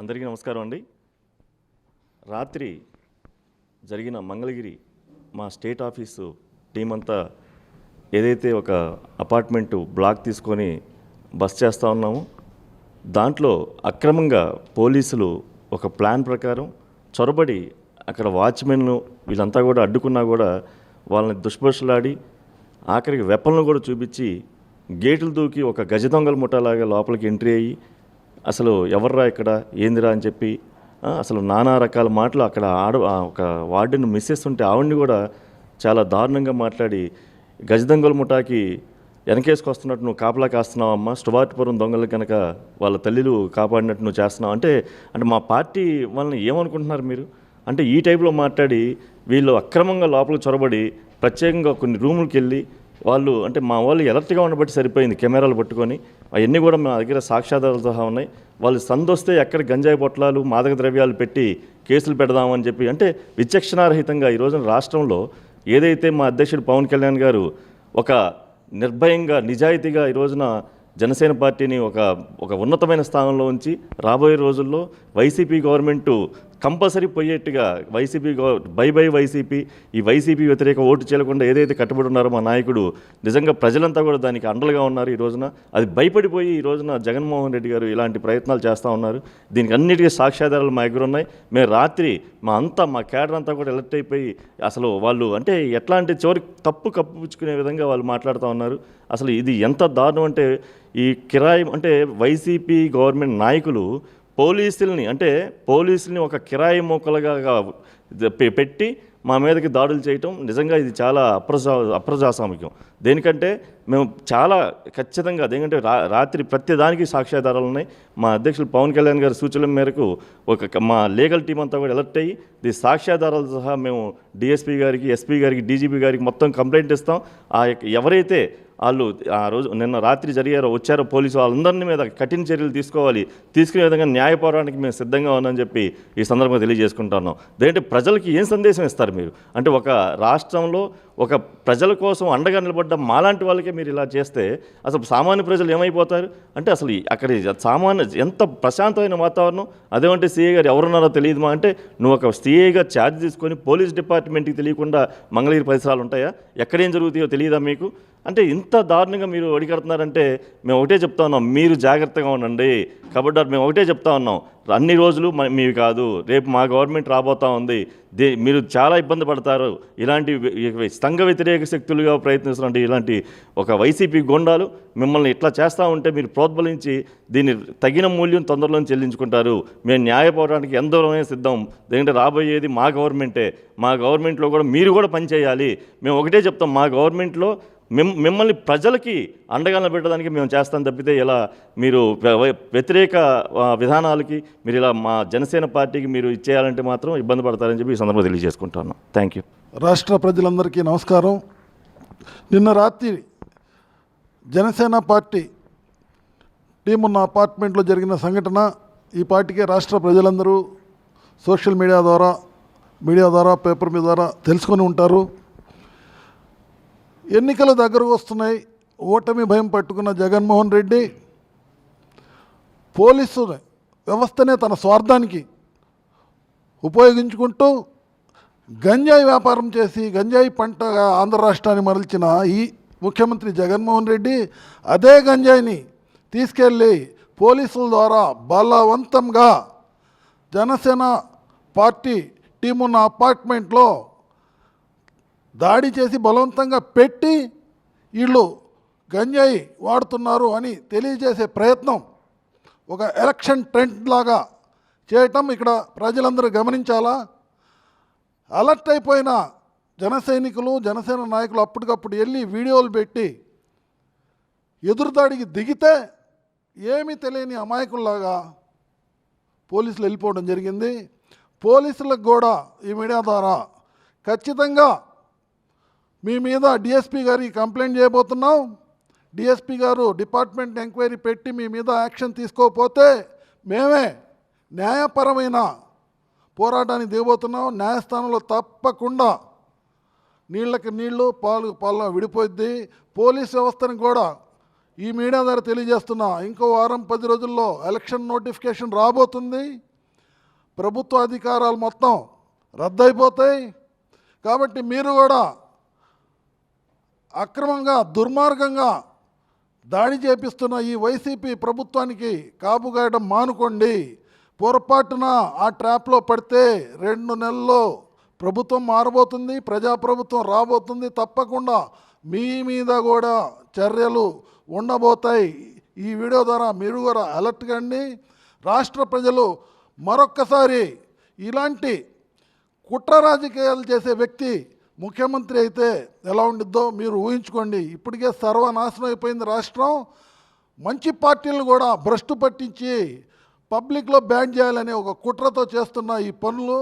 అందరికీ నమస్కారం అండి. రాత్రి జరిగిన మంగళగిరి మా స్టేట్ ఆఫీసు టీం అంతా ఏదైతే ఒక అపార్ట్మెంటు బ్లాక్ తీసుకొని బస్ చేస్తూ ఉన్నామో దాంట్లో అక్రమంగా పోలీసులు ఒక ప్లాన్ ప్రకారం చొరబడి అక్కడ వాచ్మెన్లు వీళ్ళంతా కూడా అడ్డుకున్నా కూడా వాళ్ళని దుష్పర్షలాడి ఆఖరికి వెపన్లు కూడా చూపించి గేట్లు దూకి ఒక గజ దొంగల ముఠాలాగా లోపలికి ఎంట్రీ అయ్యి అసలు ఎవర్రా ఇక్కడ? ఏందిరా అని చెప్పి అసలు నానా రకాల మాటలు అక్కడ ఆడ ఆ ఒక వార్డుని మిస్సెస్ ఉంటే ఆవిడ్ని కూడా చాలా దారుణంగా మాట్లాడి గజ దొంగల ముఠాకి వెనకేసుకొస్తున్నట్టు నువ్వు కాపలా కాస్తున్నావమ్మా స్టువార్ట్పురం దొంగలు కనుక వాళ్ళ తల్లిలు కాపాడినట్టు నువ్వు చేస్తున్నావు. అంటే అంటే మా పార్టీ వాళ్ళని ఏమనుకుంటున్నారు మీరు? అంటే ఈ టైప్లో మాట్లాడి వీళ్ళు అక్రమంగా లోపలికి చొరబడి ప్రత్యేకంగా కొన్ని రూములకి వెళ్ళి వాళ్ళు అంటే మా వాళ్ళు ఎలర్ట్గా ఉండబట్టి సరిపోయింది కెమెరాలు పట్టుకొని. అవన్నీ కూడా మా దగ్గర సాక్ష్యాధారాలు సహా ఉన్నాయి. వాళ్ళు సందొస్తే ఎక్కడ గంజాయి పొట్లాలు మాదక ద్రవ్యాలు పెట్టి కేసులు పెడదామని చెప్పి అంటే విచక్షణారహితంగా ఈ రోజున రాష్ట్రంలో ఏదైతే మా అధ్యక్షుడు పవన్ కళ్యాణ్ గారు ఒక నిర్భయంగా నిజాయితీగా ఈ రోజున జనసేన పార్టీని ఒక ఒక ఉన్నతమైన స్థానంలో ఉంచి రాబోయే రోజుల్లో వైసీపీ గవర్నమెంటు కంపల్సరీ పోయేట్టుగా వైసీపీ బై బై వైసీపీ ఈ వైసీపీ వ్యతిరేక ఓటు చేయకుండా ఏదైతే కట్టుబడి ఉన్నారో మా నాయకుడు నిజంగా ప్రజలంతా కూడా దానికి అండలుగా ఉన్నారు ఈ రోజున. అది భయపడిపోయి ఈ రోజున జగన్మోహన్ రెడ్డి గారు ఇలాంటి ప్రయత్నాలు చేస్తూ ఉన్నారు. దీనికి అన్నిటికీ సాక్ష్యాధారాలు మా దగ్గర ఉన్నాయి. మేము రాత్రి మా అంతా మా క్యాడర్ అంతా కూడా ఎలర్ట్ అయిపోయి అసలు వాళ్ళు అంటే ఎట్లాంటి చివరికి తప్పు కప్పుపుచ్చుకునే విధంగా వాళ్ళు మాట్లాడుతూ ఉన్నారు. అసలు ఇది ఎంత దారుణం అంటే ఈ కిరాయి అంటే వైసీపీ గవర్నమెంట్ నాయకులు పోలీసుల్ని అంటే పోలీసుల్ని ఒక కిరాయి మోకలుగా పెట్టి మా మీదకి దాడులు చేయటం నిజంగా ఇది చాలా అప్రజా అప్రజాస్వామికం. దేనికంటే మేము చాలా ఖచ్చితంగా దేనికంటే రా రాత్రి ప్రతి దానికి సాక్ష్యాధారాలు ఉన్నాయి. మా అధ్యక్షులు పవన్ కళ్యాణ్ గారి సూచనల మేరకు ఒక మా లీగల్ టీం అంతా కూడా ఎలర్ట్ అయ్యి ఈ సాక్ష్యాధారాలు సహా మేము డిఎస్పీ గారికి ఎస్పీ గారికి డీజీపీ గారికి మొత్తం కంప్లైంట్ ఇస్తాం. ఆ యొక్క ఎవరైతే వాళ్ళు ఆ రోజు నిన్న రాత్రి జరిగారో వచ్చారో పోలీసు వాళ్ళందరినీ మీద కఠిన చర్యలు తీసుకోవాలి. తీసుకునే విధంగా న్యాయ పోరాటానికి మేము సిద్ధంగా ఉన్నామని చెప్పి ఈ సందర్భంగా తెలియజేసుకుంటున్నాం. దేంటే ప్రజలకి ఏం సందేశం ఇస్తారు మీరు? అంటే ఒక రాష్ట్రంలో ఒక ప్రజల కోసం అండగా నిలబడ్డ మాలాంటి వాళ్ళకే మీరు ఇలా చేస్తే అసలు సామాన్య ప్రజలు ఏమైపోతారు? అంటే అసలు అక్కడ సామాన్య ఎంత ప్రశాంతమైన వాతావరణం? అదేమంటే సీఏ గారు ఎవరున్నారో తెలియదు మా అంటే నువ్వు ఒక సీఏగా ఛార్జ్ తీసుకొని పోలీస్ డిపార్ట్మెంట్కి తెలియకుండా మంగళగిరి పరిసరాలు ఉంటాయా? ఎక్కడేం జరుగుతాయో తెలియదా మీకు? అంటే ఇంత దారుణంగా మీరు అడిగడుతున్నారంటే మేము ఒకటే చెప్తా ఉన్నాం మీరు జాగ్రత్తగా ఉండండి. కాబట్టి మేము ఒకటే చెప్తా ఉన్నాం అన్ని రోజులు మ- మీవి కాదు రేపు మా గవర్నమెంట్ రాబోతా ఉంది. దే మీరు చాలా ఇబ్బంది పడతారు. ఇలాంటి స్తంగ సంఘ వ్యతిరేక శక్తులుగా ప్రయత్నిస్తున్నటువంటి ఇలాంటి ఒక వైసీపీ గుండాలు మిమ్మల్ని ఇట్లా చేస్తూ ఉంటే మీరు ప్రోద్బలించి దీన్ని తగిన మూల్యం తొందరలో చెల్లించుకుంటారు. మేము న్యాయ పోరాటానికి ఎంత సిద్ధం. ఎందుకంటే రాబోయేది మా గవర్నమెంటే. మా గవర్నమెంట్లో కూడా మీరు కూడా పనిచేయాలి మేము ఒకటే చెప్తాం మా గవర్నమెంట్లో మిమ్మల్ని ప్రజలకి అండగా పెట్టడానికి మేము చేస్తాం తప్పితే ఇలా మీరు వ్య- వ్య- వ్యతిరేక విధానాలకి మీరు ఇలా మా జనసేన పార్టీకి మీరు ఇచ్చేయాలంటే మాత్రం ఇబ్బంది పడతారని చెప్పి ఈ సందర్భంగా తెలియజేసుకుంటాను. థ్యాంక్ యూ రాష్ట్ర ప్రజలందరికీ నమస్కారం. నిన్న రాత్రి జనసేన పార్టీ టీం ఉన్న అపార్ట్మెంట్లో జరిగిన సంఘటన ఈ పార్టీకే రాష్ట్ర ప్రజలందరూ సోషల్ మీడియా ద్వారా మీడియా ద్వారా పేపర్ మీద ద్వారా తెలుసుకొని ఉంటారు. ఎన్నికలు దగ్గరకు వస్తున్నాయి. ఓటమి భయం పట్టుకున్న జగన్మోహన్ రెడ్డి పోలీసు వ్యవస్థనే తన స్వార్థానికి ఉపయోగించుకుంటూ గంజాయి వ్యాపారం చేసి గంజాయి పంటగా ఆంధ్ర రాష్ట్రాన్ని మరల్చిన ఈ ముఖ్యమంత్రి జగన్మోహన్ రెడ్డి అదే గంజాయిని తీసుకెళ్ళి పోలీసుల ద్వారా బలవంతంగా జనసేన పార్టీ టీమున్న అపార్ట్మెంట్లో దాడి చేసి బలవంతంగా పెట్టి వీళ్ళు గంజాయి వాడుతున్నారు అని తెలియజేసే ప్రయత్నం ఒక ఎలక్షన్ ట్రెండ్ లాగా చేయటం ఇక్కడ ప్రజలందరూ గమనించాలా? అలర్ట్ అయిపోయిన జన సైనికులు జనసేన నాయకులు అప్పటికప్పుడు వెళ్ళి వీడియోలు పెట్టి ఎదురుదాడికి దిగితే ఏమీ తెలియని అమాయకుల్లాగా పోలీసులు వెళ్ళిపోవడం జరిగింది. పోలీసులకు కూడా ఈ మీడియా ద్వారా ఖచ్చితంగా మీ మీద డిఎస్పీ గారికి కంప్లైంట్ చేయబోతున్నాం. డిఎస్పి గారు డిపార్ట్మెంట్ ఎంక్వైరీ పెట్టి మీ మీద యాక్షన్ తీసుకోకపోతే మేమే న్యాయపరమైన పోరాటానికి దిగబోతున్నాం. న్యాయస్థానంలో తప్పకుండా నీళ్ళకి నీళ్ళు పాలు పాలు విడిపోద్ది. పోలీస్ వ్యవస్థని కూడా ఈ మీడియా ద్వారా తెలియజేస్తున్నా. ఇంకో వారం పది రోజుల్లో ఎలక్షన్ నోటిఫికేషన్ రాబోతుంది. ప్రభుత్వ అధికారాలు మొత్తం రద్దయిపోతాయి. కాబట్టి మీరు కూడా అక్రమంగా దుర్మార్గంగా దాడి చేపిస్తున్న ఈ వైసీపీ ప్రభుత్వానికి కాపుగాయడం మానుకోండి. పొరపాటున ఆ ట్రాప్లో పడితే రెండు నెలల్లో ప్రభుత్వం మారబోతుంది ప్రజాప్రభుత్వం రాబోతుంది. తప్పకుండా మీ మీద కూడా చర్యలు ఉండబోతాయి. ఈ వీడియో ద్వారా మీరు కూడా అలర్ట్ కండి. రాష్ట్ర ప్రజలు మరొక్కసారి ఇలాంటి కుట్ర రాజకీయాలు చేసే వ్యక్తి ముఖ్యమంత్రి అయితే ఎలా ఉండిద్దో మీరు ఊహించుకోండి. ఇప్పటికే సర్వనాశనం అయిపోయింది రాష్ట్రం. మంచి పార్టీలను కూడా భ్రష్టు పట్టించి పబ్లిక్లో బ్యాన్ చేయాలనే ఒక కుట్రతో చేస్తున్న ఈ పనులు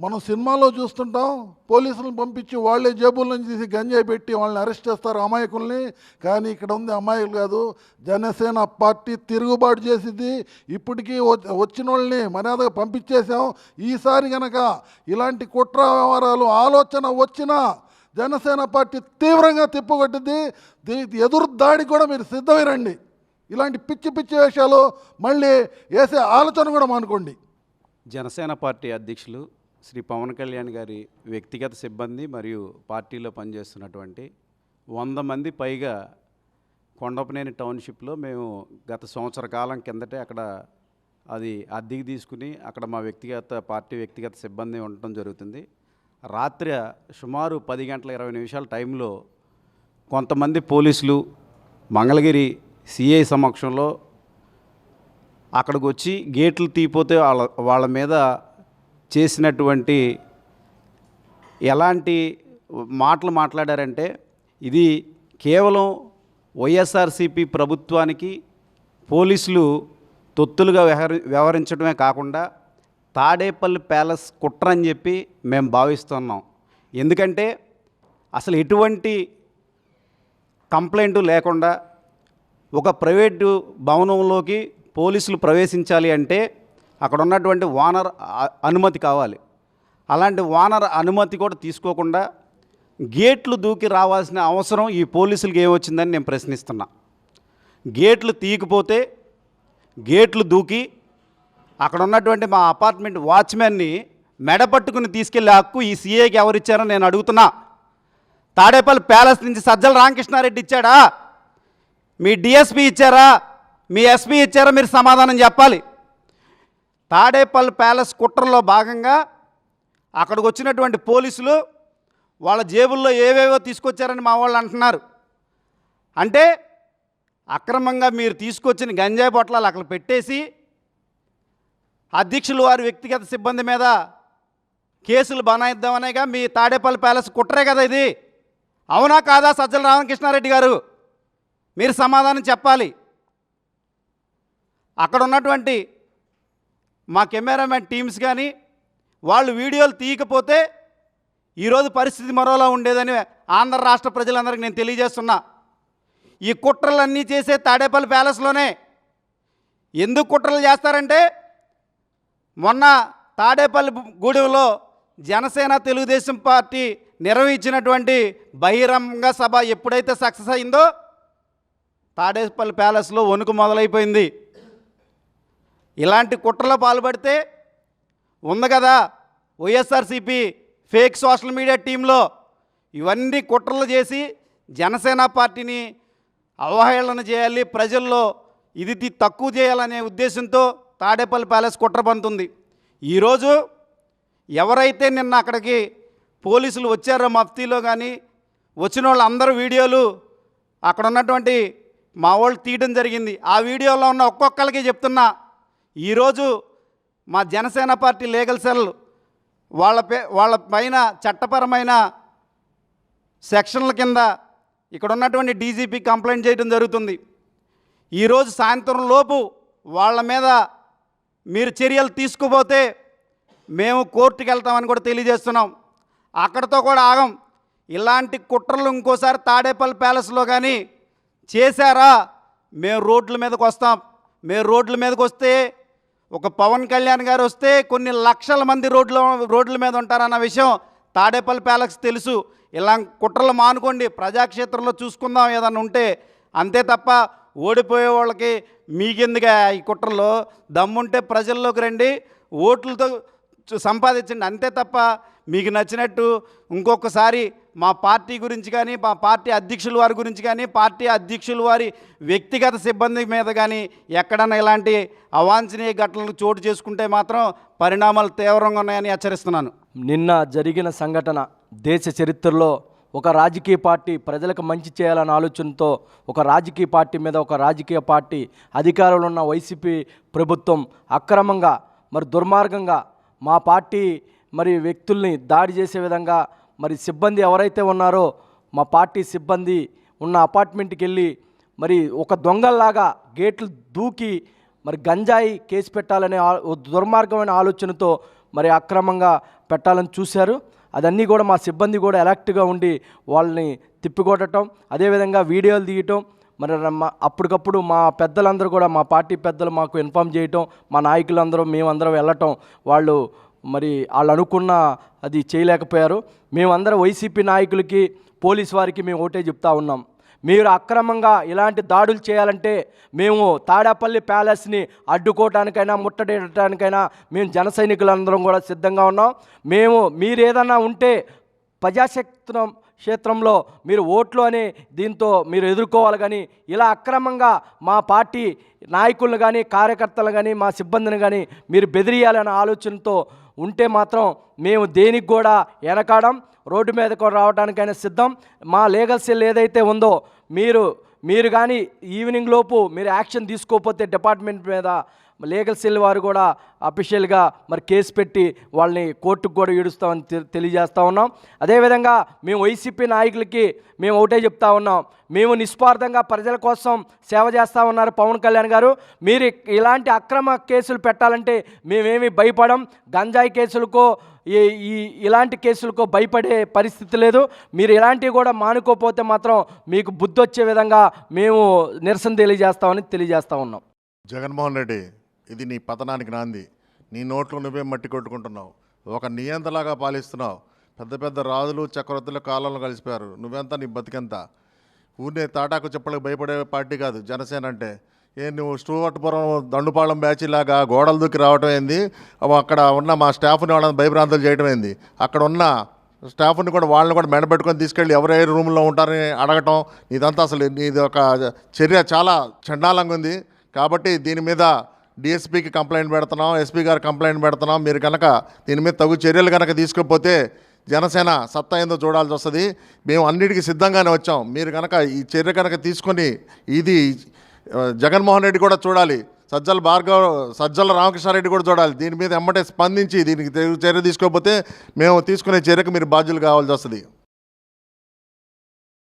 మనం సినిమాలో చూస్తుంటాం పోలీసులను పంపించి వాళ్ళే జేబుల నుంచి తీసి గంజాయి పెట్టి వాళ్ళని అరెస్ట్ చేస్తారు అమాయకుల్ని. కానీ ఇక్కడ ఉంది అమాయకులు కాదు జనసేన పార్టీ తిరుగుబాటు చేసింది. ఇప్పటికీ వ- వచ్చిన వాళ్ళని మర్యాదగా పంపించేశాం. ఈసారి కనుక ఇలాంటి కుట్ర వ్యవహారాలు ఆలోచన వచ్చినా జనసేన పార్టీ తీవ్రంగా తిప్పుకొట్టింది. ఎదురు దాడి కూడా మీరు సిద్ధమైరండి ఇలాంటి పిచ్చి పిచ్చి వేషాలు మళ్ళీ వేసే ఆలోచన కూడా మానుకోండి. జనసేన పార్టీ అధ్యక్షులు శ్రీ పవన్ కళ్యాణ్ గారి వ్యక్తిగత సిబ్బంది మరియు పార్టీలో పనిచేస్తున్నటువంటి వంద మంది పైగా కొండపనేని టౌన్షిప్లో మేము గత సంవత్సర కాలం కిందటే అక్కడ అది అద్దెకి తీసుకుని అక్కడ మా వ్యక్తిగత పార్టీ వ్యక్తిగత సిబ్బంది ఉండటం జరుగుతుంది. రాత్రి సుమారు పది గంటల ఇరవై నిమిషాల టైంలో కొంతమంది పోలీసులు మంగళగిరి సిఐ సమక్షంలో అక్కడికి వచ్చి గేట్లు తీపోతే వాళ్ళ వాళ్ళ మీద చేసినటువంటి ఎలాంటి మాటలు మాట్లాడారంటే ఇది కేవలం వైఎస్ఆర్సిపి ప్రభుత్వానికి పోలీసులు తొత్తులుగా వ్యవహరి వ్యవహరించడమే కాకుండా తాడేపల్లి ప్యాలెస్ కుట్ర అని చెప్పి మేము భావిస్తున్నాం. ఎందుకంటే అసలు ఎటువంటి కంప్లైంట్ లేకుండా ఒక ప్రైవేటు భవనంలోకి పోలీసులు ప్రవేశించాలి అంటే అక్కడ ఉన్నటువంటి ఓనర్ అనుమతి కావాలి. అలాంటి ఓనర్ అనుమతి కూడా తీసుకోకుండా గేట్లు దూకి రావాల్సిన అవసరం ఈ పోలీసులకి ఏమొచ్చిందని నేను ప్రశ్నిస్తున్నా. గేట్లు తీయకపోతే గేట్లు దూకి అక్కడ ఉన్నటువంటి మా అపార్ట్మెంట్ వాచ్మెన్ని మెడపట్టుకుని తీసుకెళ్ళే హక్కు ఈ సీఏకి ఎవరిచ్చారో నేను అడుగుతున్నా. తాడేపల్లి ప్యాలెస్ నుంచి సజ్జల రామకృష్ణారెడ్డి ఇచ్చాడా? మీ డిఎస్పి ఇచ్చారా? మీ ఎస్పీ ఇచ్చారా? మీరు సమాధానం చెప్పాలి. తాడేపల్లి ప్యాలెస్ కుట్రలో భాగంగా అక్కడికి వచ్చినటువంటి పోలీసులు వాళ్ళ జేబుల్లో ఏవేవో తీసుకొచ్చారని మా వాళ్ళు అంటున్నారు. అంటే అక్రమంగా మీరు తీసుకొచ్చిన గంజాయి పొట్లాలు అక్కడ పెట్టేసి అధ్యక్షులు వారి వ్యక్తిగత సిబ్బంది మీద కేసులు బనాయిద్దామనేగా మీ తాడేపల్లి ప్యాలెస్ కుట్రే కదా ఇది. అవునా కాదా సజ్జల రామకృష్ణారెడ్డి గారు? మీరు సమాధానం చెప్పాలి. అక్కడ ఉన్నటువంటి మా కెమెరామెన్ టీమ్స్ కానీ వాళ్ళు వీడియోలు తీయకపోతే ఈరోజు పరిస్థితి మరోలా ఉండేదని ఆంధ్ర రాష్ట్ర ప్రజలందరికీ నేను తెలియజేస్తున్నా. ఈ కుట్రలన్నీ చేసే తాడేపల్లి ప్యాలెస్లోనే ఎందుకు కుట్రలు చేస్తారంటే మొన్న తాడేపల్లి గూడెంలో జనసేన తెలుగుదేశం పార్టీ నిర్వహించినటువంటి బహిరంగ సభ ఎప్పుడైతే సక్సెస్ అయిందో తాడేపల్లి ప్యాలెస్లో వణుకు మొదలైపోయింది. ఇలాంటి కుట్రలో పాల్పడితే ఉంది కదా వైఎస్ఆర్సీపీ ఫేక్ సోషల్ మీడియా టీంలో ఇవన్నీ కుట్రలు చేసి జనసేన పార్టీని అవహేళన చేయాలి ప్రజల్లో ఇది తక్కువ చేయాలనే ఉద్దేశంతో తాడేపల్లి ప్యాలెస్ కుట్ర పంతుంది. ఈరోజు ఎవరైతే నిన్న అక్కడికి పోలీసులు వచ్చారో మఫ్తీలో కానీ వచ్చిన వాళ్ళందరూ వీడియోలు అక్కడ ఉన్నటువంటి మా వాళ్ళు తీయడం జరిగింది. ఆ వీడియోలో ఉన్న ఒక్కొక్కరికి చెప్తున్నా ఈరోజు మా జనసేన పార్టీ లీగల్ సెల్ వాళ్ళ పే వాళ్ళ పైన చట్టపరమైన సెక్షన్ల కింద ఇక్కడ ఉన్నటువంటి డీజీపీ కంప్లైంట్ చేయడం జరుగుతుంది. ఈరోజు సాయంత్రం లోపు వాళ్ళ మీద మీరు చర్యలు తీసుకుపోతే మేము కోర్టుకి వెళ్తామని కూడా తెలియజేస్తున్నాం. అక్కడతో కూడా ఆగం. ఇలాంటి కుట్రలు ఇంకోసారి తాడేపల్లి ప్యాలెస్లో కానీ చేశారా? మేము రోడ్ల మీదకి వస్తాం. మేము రోడ్ల మీదకి వస్తే ఒక పవన్ కళ్యాణ్ గారు వస్తే కొన్ని లక్షల మంది రోడ్ల రోడ్ల మీద ఉంటారన్న విషయం తాడేపల్లి ప్యాలెక్స్ తెలుసు. ఇలా కుట్రలు మానుకోండి ప్రజాక్షేత్రంలో చూసుకుందాం ఏదన్నా ఉంటే అంతే తప్ప ఓడిపోయే వాళ్ళకి మీకెందుగా ఈ కుట్రలో? దమ్ముంటే ప్రజల్లోకి రండి ఓట్లతో సంపాదించండి అంతే తప్ప మీకు నచ్చినట్టు ఇంకొకసారి మా పార్టీ గురించి కానీ మా పార్టీ అధ్యక్షుల వారి గురించి కానీ పార్టీ అధ్యక్షుల వారి వ్యక్తిగత సిబ్బంది మీద కానీ ఎక్కడన్నా ఇలాంటి అవాంఛనీయ ఘటనలు చోటు చేసుకుంటే మాత్రం పరిణామాలు తీవ్రంగా ఉన్నాయని హెచ్చరిస్తున్నాను. నిన్న జరిగిన సంఘటన దేశ చరిత్రలో ఒక రాజకీయ పార్టీ ప్రజలకు మంచి చేయాలన్న ఆలోచనతో ఒక రాజకీయ పార్టీ మీద ఒక రాజకీయ పార్టీ అధికారంలో ఉన్న వైసీపీ ప్రభుత్వం అక్రమంగా మరి దుర్మార్గంగా మా పార్టీ మరి వ్యక్తుల్ని దాడి చేసే విధంగా మరి సిబ్బంది ఎవరైతే ఉన్నారో మా పార్టీ సిబ్బంది ఉన్న అపార్ట్మెంట్కి వెళ్ళి మరి ఒక దొంగల్లాగా గేట్లు దూకి మరి గంజాయి కేసు పెట్టాలనే దుర్మార్గమైన ఆలోచనతో మరి అక్రమంగా పెట్టాలని చూశారు. అదన్నీ కూడా మా సిబ్బంది కూడా ఎలక్ట్గా ఉండి వాళ్ళని తిప్పికొట్టడం అదేవిధంగా వీడియోలు తీయటం మరి అప్పటికప్పుడు మా పెద్దలందరూ కూడా మా పార్టీ పెద్దలు మాకు ఇన్ఫామ్ చేయటం మా నాయకులందరూ మేమందరం వెళ్ళటం వాళ్ళు మరి వాళ్ళు అనుకున్న అది చేయలేకపోయారు. మేమందరం వైసీపీ నాయకులకి పోలీస్ వారికి మేము ఒకటే చెప్తా ఉన్నాం. మీరు అక్రమంగా ఇలాంటి దాడులు చేయాలంటే మేము తాడాపల్లి ప్యాలెస్ని అడ్డుకోవటానికైనా ముట్టడేయడానికైనా మేము జన సైనికులందరం కూడా సిద్ధంగా ఉన్నాం. మేము మీరు ఏదన్నా ఉంటే ప్రజాక్షేత్రం క్షేత్రంలో మీరు ఓట్లు అనే దీంతో మీరు ఎదుర్కోవాలి కానీ ఇలా అక్రమంగా మా పార్టీ నాయకులను కానీ కార్యకర్తలు కానీ మా సిబ్బందిని కానీ మీరు బెదిరియాలనే ఆలోచనతో ఉంటే మాత్రం మేము దేనికి కూడా వెనకాడం రోడ్డు మీదకు రావడానికైనా సిద్ధం. మా లీగల్ సెల్ ఏదైతే ఉందో మీరు మీరు కానీ ఈవినింగ్ లోపు మీరు యాక్షన్ తీసుకోకపోతే డిపార్ట్మెంట్ మీద లీగల్ సెల్ వారు కూడా అఫీషియల్గా మరి కేసు పెట్టి వాళ్ళని కోర్టుకు కూడా ఈడుస్తామని తెలియజేస్తూ ఉన్నాం. అదేవిధంగా మేము వైసీపీ నాయకులకి మేము ఒకటే చెప్తా ఉన్నాం. మేము నిస్వార్థంగా ప్రజల కోసం సేవ చేస్తూ ఉన్నారు పవన్ కళ్యాణ్ గారు. మీరు ఇలాంటి అక్రమ కేసులు పెట్టాలంటే మేమేమి భయపడం గంజాయి కేసులకో ఈ ఈ ఇలాంటి కేసులకు భయపడే పరిస్థితి లేదు. మీరు ఇలాంటివి కూడా మానుకోపోతే మాత్రం మీకు బుద్ధి వచ్చే విధంగా మేము నిరసన తెలియజేస్తామని తెలియజేస్తూ ఉన్నాం. జగన్మోహన్ రెడ్డి ఇది నీ పతనానికి నాంది. నీ నోట్లో నువ్వే మట్టి కొట్టుకుంటున్నావు. ఒక నియంతలాగా పాలిస్తున్నావు. పెద్ద పెద్ద రాజులు చక్రవర్తుల కాలంలో కలిసిపోయారు. నువ్వెంత? నీ బతికెంత? ఊరినే తాటాకు చెప్పలకు భయపడే పార్టీ కాదు జనసేన అంటే. ఏ నువ్వు స్టూవర్ట్పురం దండుపాళం బ్యాచ్ లాగా గోడలు దూకి రావటం ఏంది? అక్కడ ఉన్న మా స్టాఫ్ని వాళ్ళని భయభ్రాంతులు చేయడం ఏంది? అక్కడ ఉన్న స్టాఫ్ని కూడా వాళ్ళని కూడా మెడబెట్టుకొని తీసుకెళ్ళి ఎవరే రూమ్లో ఉంటారని అడగటం ఇదంతా అసలు ఇది ఒక చర్య చాలా చండాలంగా ఉంది. కాబట్టి దీని మీద డిఎస్పీకి కంప్లైంట్ పెడుతున్నాం ఎస్పీ గారు కంప్లైంట్ పెడుతున్నాం. మీరు కనుక దీని మీద తగు చర్యలు కనుక తీసుకోకపోతే జనసేన సత్తా ఏందో చూడాల్సి వస్తుంది. మేము అన్నిటికీ సిద్ధంగానే వచ్చాం. మీరు కనుక ఈ చర్య కనుక తీసుకొని ఇది జగన్మోహన్ రెడ్డి కూడా చూడాలి. సజ్జల భార్గవ్ సజ్జల రామకృష్ణారెడ్డి కూడా చూడాలి. దీని మీద ఎమ్మటే స్పందించి దీనికి చర్య తీసుకోకపోతే మేము తీసుకునే చర్యకు మీరు బాధ్యులు కావాల్సి వస్తుంది.